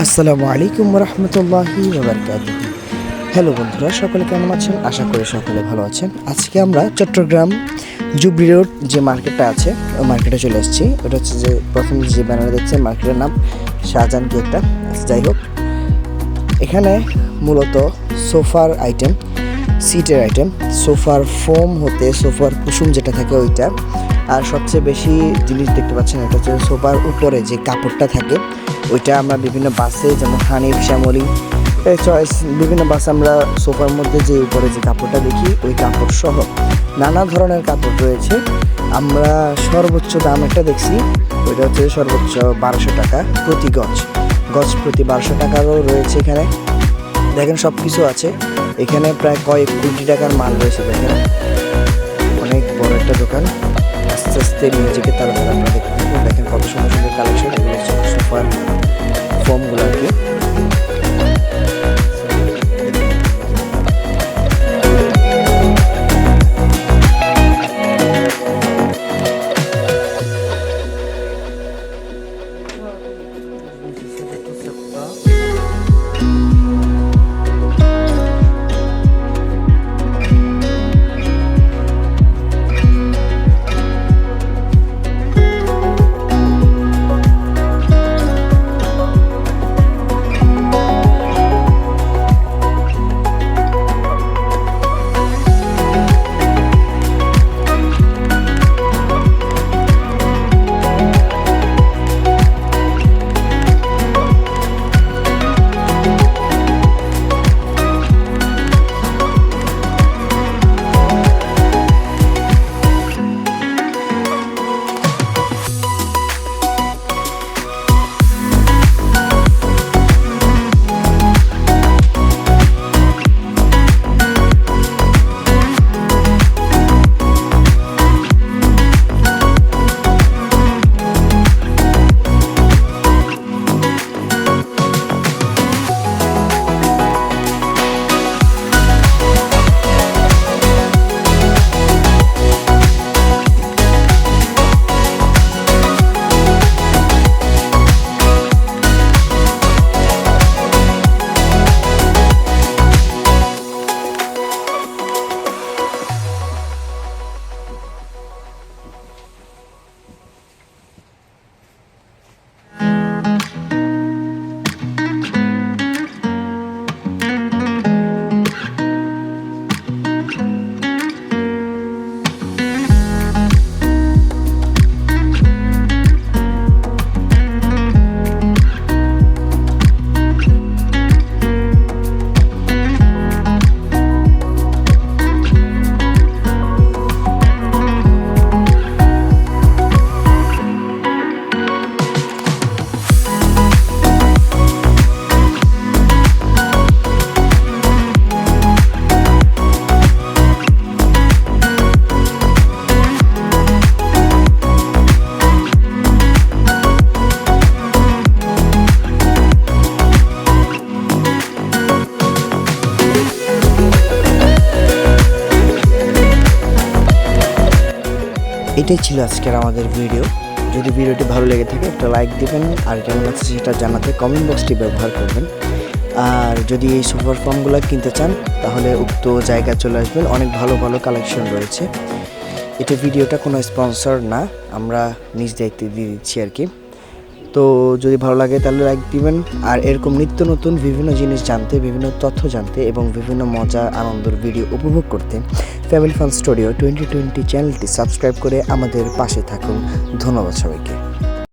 আসসালামু আলাইকুম রহমতুল্লাহি হ্যালো বন্ধুরা সকলে কেমন আছেন? আশা করি সকলে ভালো আছেন। আজকে আমরা চট্টগ্রাম জুবলি রোড যে মার্কেটটা আছে ওই মার্কেটে চলে এসেছি। ওটা হচ্ছে যে প্রথম যে ব্যানার দেখছেন মার্কেটের নাম শাহজাহান একটা আচ্ছা, যাই হোক। এখানে মূলত সোফার আইটেম সিটের আইটেম সোফার ফোম হতে সোফার কুসুম যেটা থাকে ওইটা। আর সবচেয়ে বেশি জিনিস দেখতে পাচ্ছেন এটা হচ্ছে সোফার উপরে যে কাপড়টা থাকে ওইটা আমরা বিভিন্ন বাসে, যেমন হানিফ শ্যামলি চয়েস, বিভিন্ন বাসে আমরা সোফার মধ্যে যে উপরে যে কাপড়টা দেখি, ওই কাপড় সহ নানা ধরনের কাপড় রয়েছে। আমরা সর্বোচ্চ দাম একটা দেখছি, ওইটা হচ্ছে সর্বোচ্চ বারোশো টাকা প্রতি গজ। গজ প্রতি বারোশো টাকারও রয়েছে এখানে। দেখেন সব কিছু আছে। এখানে প্রায় কয়েক কোটি টাকার মাল রয়েছে, দেখেন। অনেক বড় একটা দোকান। আস্তে আস্তে নিজেকে তারা তারা আমরা দেখেন কত সুন্দর সুন্দর কালেকশন হচ্ছে সোফার এটাই ছিল আজকের আমাদের ভিডিও যদি ভিডিওটি ভালো লেগে থাকে, একটা লাইক দেবেন আর কেমন লাগছে সেটা জানাতে কমেন্ট বক্সটি ব্যবহার করবেন। আর যদি এই সুপার ফর্মগুলো কিনতে চান, তাহলে উক্ত জায়গা চলে আসবেন। অনেক ভালো ভালো কালেকশন রয়েছে। এটা ভিডিওটা কোনো স্পন্সর না। আমরা নিজ দায়িত্বে দিয়ে দিচ্ছি আর কি। তো যদি ভালো লাগে তাহলে লাইক দিবেন। আর এরকম নিত্য নতুন বিভিন্ন জিনিস জানতে, বিভিন্ন তথ্য জানতে এবং বিভিন্ন মজা আনন্দের ভিডিও উপভোগ করতে family fun studio twenty twenty চ্যানেলটি সাবস্ক্রাইব করে আমাদের পাশে থাকুন। ধন্যবাদ সবাইকে।